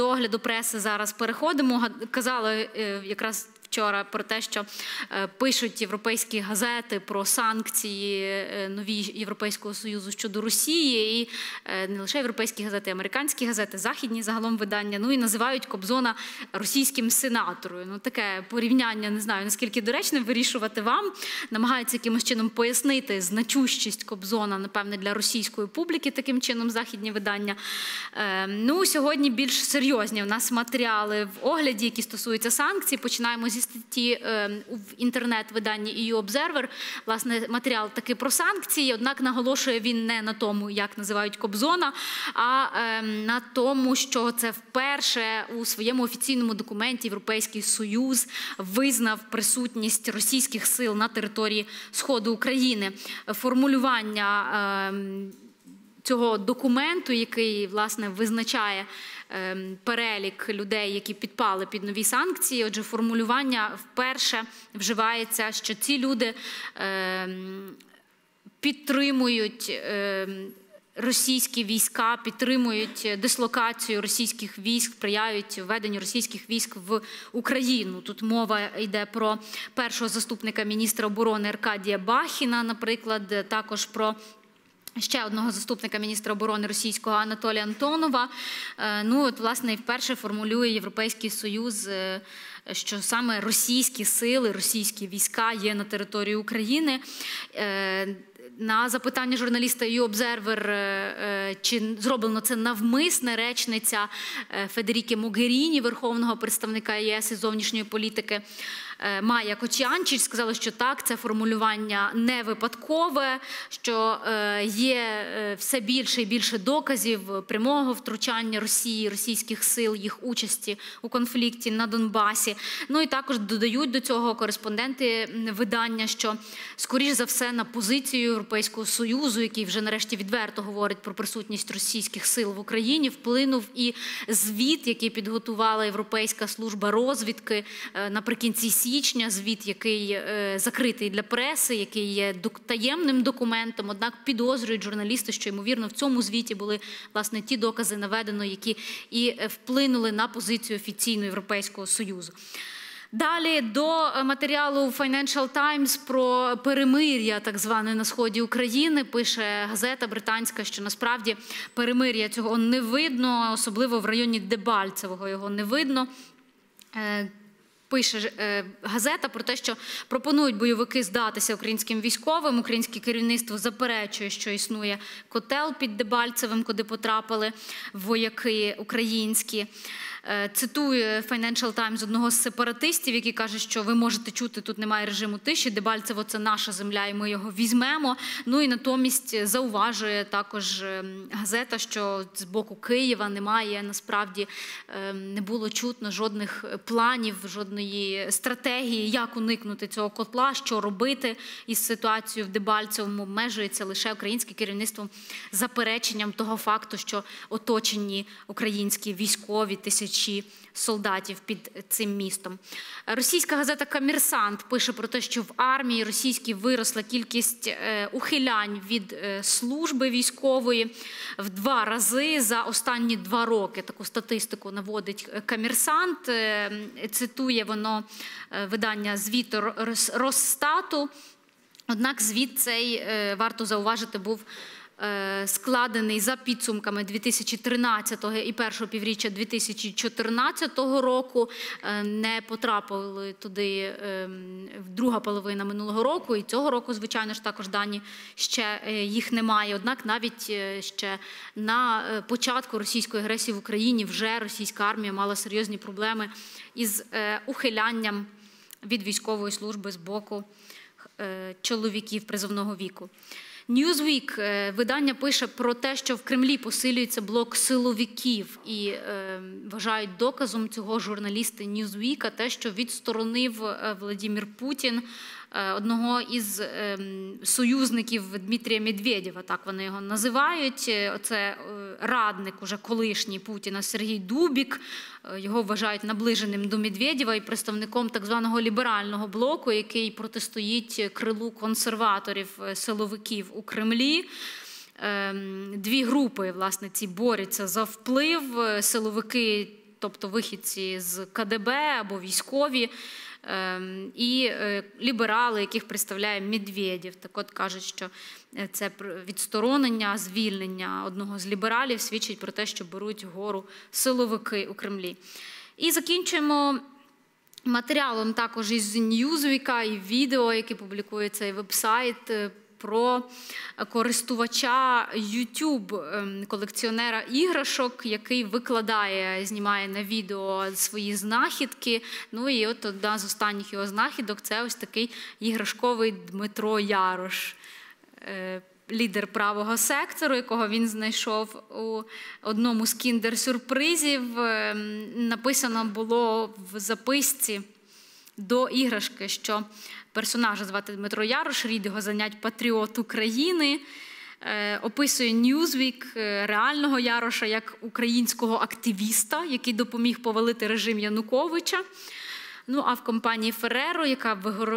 До огляду преси зараз переходимо. Казали е, якраз вчора про те, що е, пишуть європейські газети про санкції е, нові Європейського союзу щодо Росії, і е, не лише європейські газети, американські газети, західні загалом видання. Ну і називають Кобзона російським сенатором. Ну таке порівняння не знаю наскільки доречне вирішувати вам. Намагаються якимось чином пояснити значущість Кобзона, напевне, для російської публіки таким чином західні видання. Ну, сьогодні більш серйозні у нас матеріали в огляді, які стосуються санкцій. Починаємо зі статті е, в інтернет-виданні EU Observer. Власне, матеріал таки про санкції, однак наголошує він не на тому, як називають Кобзона, а е, на тому, що це вперше у своєму офіційному документі Європейський Союз визнав присутність російських сил на території Сходу України. Формулювання. Цього документу, який власне визначає ем, перелік людей, які підпали під нові санкції. Отже, формулювання вперше вживається, що ці люди ем, підтримують. ем, Російські війська підтримують дислокацію російських військ, сприяють введенню російських військ в Україну. Тут мова йде про першого заступника міністра оборони Аркадія Бахіна, наприклад, також про Ще одного заступника міністра оборони російського Анатолія Антонова. Е, Ну, от, власне, і вперше формулює Європейський Союз, е, що саме російські сили, російські війська є на території України. Е, На запитання журналіста е, е, чи зроблено це навмисне речниця Федеріки Могеріні, верховного представника ЄС із зовнішньої політики. Е, Майя Кочіанчич сказала, що так, це формулювання не випадкове, що е, є е, все більше і більше доказів прямого втручання Росії, російських сил, їх участі у конфлікті на Донбасі. Ну і також додають до цього кореспонденти видання, що скоріш за все на позицію Європейського союзу, який вже нарешті відверто говорить про присутність російських сил в Україні, вплинув і звіт, який підготувала Європейська служба розвідки наприкінці січня. Звіт, який е, закритий для преси, який є таємним документом. Однак підозрюють журналісти, що ймовірно в цьому звіті були власне ті докази наведено, які і е, вплинули на позицію офіційно Європейського союзу. Далі до е, матеріалу Financial Times про перемир'я, так зване на сході України, пише газета британська, що насправді перемир'я цього не видно, особливо в районі Дебальцевого його не видно. Пише е, газета про те, що пропонують бойовики здатися українським військовим. Українське керівництво заперечує, що існує котел під Дебальцевим, куди потрапили вояки українські. Е, Цитує Financial Times одного з сепаратистів, який каже, що ви можете чути, тут немає режиму тиші. Дебальцево це наша земля, і ми його візьмемо. Ну і натомість зауважує також ем, газета, що з боку Києва немає насправді ем, не було чутно жодних планів, жодної стратегії, як уникнути цього котла, що робити із ситуацією в Дебальцевому. Обмежується лише українське керівництво запереченням того факту, що оточені українські військові тисячі солдатів під цим містом. Російська газета Камірсант пише про те, що в армії російській виросла кількість е, ухилянь від е, служби військової в два рази за останні два роки. Таку статистику наводить е, Камірсант. Е, Цитує воно е, видання звіту Рос- Росстату. Однак звіт цей е, варто зауважити був складений за підсумками 2013 і першого півріччя 2014 року. Е, Не потрапили туди е, в друга половина минулого року, і цього року, звичайно ж, також дані ще е, їх немає. Однак навіть е, ще на е, початку російської агресії в Україні вже російська армія мала серйозні проблеми із е, ухилянням від військової служби з боку е, чоловіків призовного віку. Newsweek, е, видання пише про те, що в Кремлі посилюється блок силовиків, і е, вважають доказом цього журналісти Newsweek те, що відсторонив е, Владимир Путін одного із е, союзників Дмитрія Медведєва, так вони його називають. Е, Оце е, радник уже колишній Путіна Сергій Дубік. Е, Його вважають наближеним до Медведєва і представником так званого ліберального блоку, який протистоїть крилу консерваторів е, силовиків у Кремлі. Ем, Дві групи власне ці борються за вплив. Е, Силовики тобто вихідці з КДБ або військові. Ем, І е, ліберали, яких представляє Медведєв. Так от кажуть, що е, це відсторонення, звільнення одного з лібералів свідчить про те, що беруть гору силовики у Кремлі. І закінчуємо матеріалом також із Ньюзвіка і відео, яке публікує цей вебсайт. Про користувача YouTube, ем, колекціонера іграшок, який викладає, знімає на відео свої знахідки. Ну і от одна з останніх його знахідок це ось такий іграшковий Дмитро Ярош. е, Лідер правого сектору, якого він знайшов у одному з кіндер-сюрпризів. Ем, Написано було в записці до іграшки, що персонажа звати Дмитро Ярош, рід його занять патріот України. Е, Описує Ньюзвік е, реального Яроша як українського активіста, який допоміг повалити режим Януковича. Ну а в компанії Ferrero, яка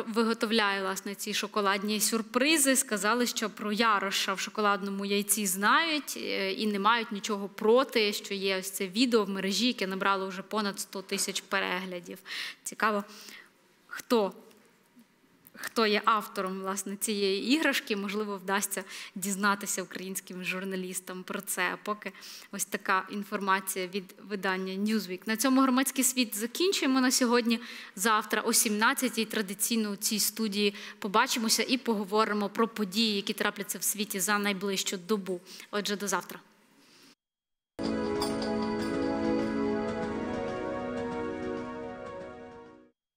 виготовляє власне ці шоколадні сюрпризи, сказали, що про Яроша в шоколадному яйці знають е, і не мають нічого проти, що є ось це відео в мережі, яке набрало вже понад 100 тисяч переглядів. Цікаво, хто хто є автором власне цієї іграшки, можливо, вдасться дізнатися українським журналістам про це. Поки ось така інформація від видання Newsweek. На цьому громадський світ закінчуємо на сьогодні. Завтра о 17-й традиційно у цій студії побачимося і поговоримо про події, які трапляться в світі за найближчу добу. Отже, до завтра.